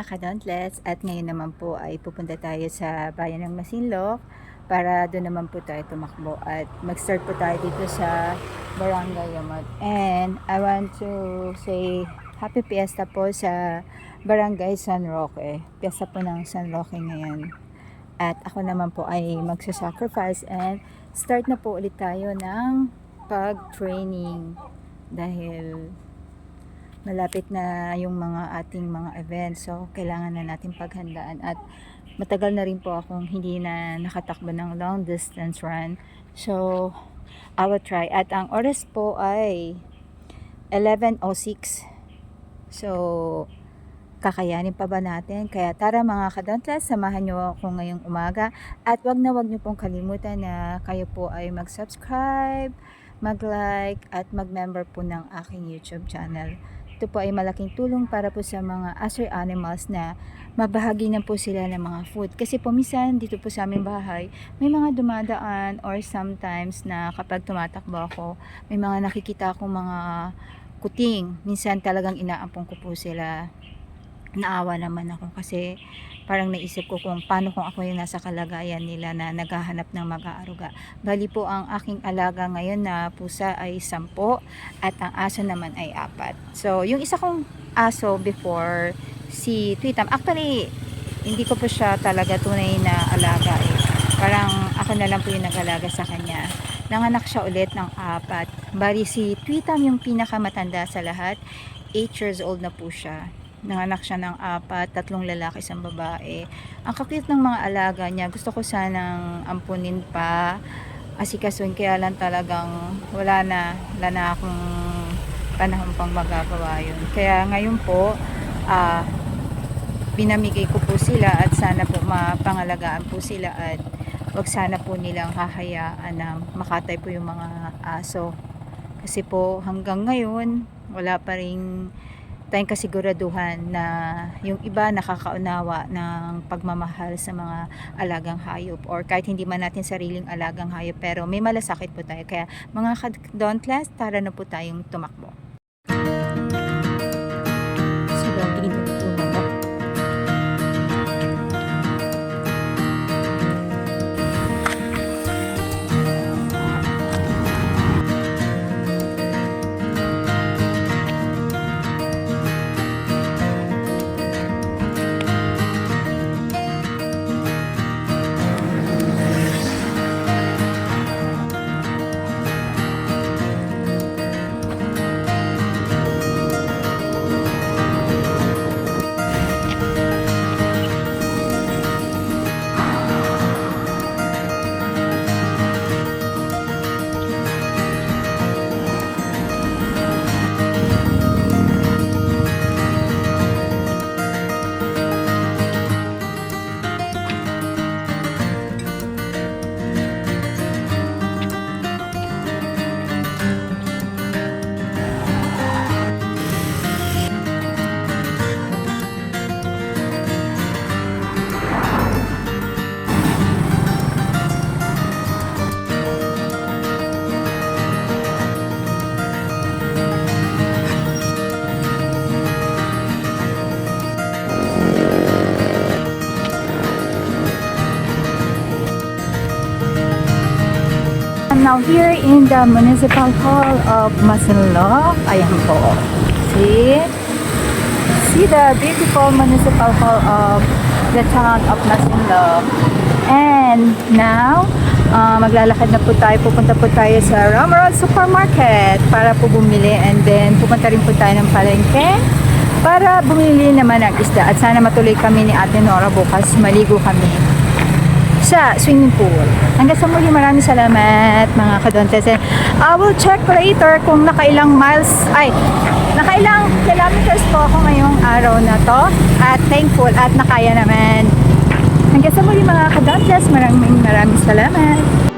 Dauntless at ngayon naman po ay pupunta tayo sa bayan ng Masinloc para doon naman po tayo tumakbo at mag-start po tayo dito sa Barangay Yamat. And I want to say happy fiesta po sa Barangay San Roque. Fiesta po ng San Roque ngayon. At ako naman po ay magsasacrifice and start na po ulit tayo ng pag-training dahil malapit na yung mga ating mga events. So kailangan na natin paghandaan. At matagal na rin po akong hindi na nakatakbo ng long distance run. So I will try. At ang oras po ay 11.06 so kakayanin pa ba natin? Kaya tara mga kadantlas samahan nyo ako ngayong umaga. At wag na wag nyo pong kalimutan na kayo po ay mag subscribe mag-like at mag-member po ng aking YouTube channel ito po ay malaking tulong para po sa mga aser animals na mabahagi na po sila ng mga food. Kasi po minsan dito po sa aming bahay, may mga dumadaan or sometimes na kapag tumatakbo ako, may mga nakikita akong mga kuting. Minsan talagang inaampong ko po sila. Naawa naman ako kasi parang naisip ko kung paano kung ako yung nasa kalagayan nila na naghahanap ng mag-aaruga. Bali po ang aking alaga ngayon na pusa ay sampo at ang aso naman ay apat. So, yung isa kong aso before, si Tweetam, actually, hindi ko po siya talaga tunay na alaga eh. Parang ako na lang po yung nag-alaga sa kanya. Nanganak siya ulit ng apat. Bali si Tweetam yung pinakamatanda sa lahat. 8 years old na po siya nanganak siya ng apat, tatlong lalaki, isang babae. Ang kakit ng mga alaga niya, gusto ko sanang ampunin pa, asikasuin, kaya lang talagang wala na, wala na akong panahon pang magagawa yun. Kaya ngayon po, ah, pinamigay ko po sila at sana po mapangalagaan po sila at wag sana po nilang hahayaan na makatay po yung mga aso. Kasi po hanggang ngayon, wala pa rin tayong kasiguraduhan na yung iba nakakaunawa ng pagmamahal sa mga alagang hayop or kahit hindi man natin sariling alagang hayop pero may malasakit po tayo. Kaya mga dauntless tara na po tayong tumakbo I'm now here in the Municipal Hall of Masinloc. Ayan po. See? See the beautiful Municipal Hall of the town of Masinloc. And now, uh, maglalakad na po tayo. Pupunta po tayo sa Ramrod Supermarket para po bumili. And then, pupunta rin po tayo ng palengke para bumili naman ng isda. At sana matuloy kami ni Ate Nora bukas. Maligo kami sa swimming pool. Hanggang sa muli, maraming salamat mga kadontes. I will check later kung nakailang miles, ay, nakailang kilometers po ako ngayong araw na to. At thankful at nakaya naman. Hanggang sa muli mga kadontes, maraming maraming salamat.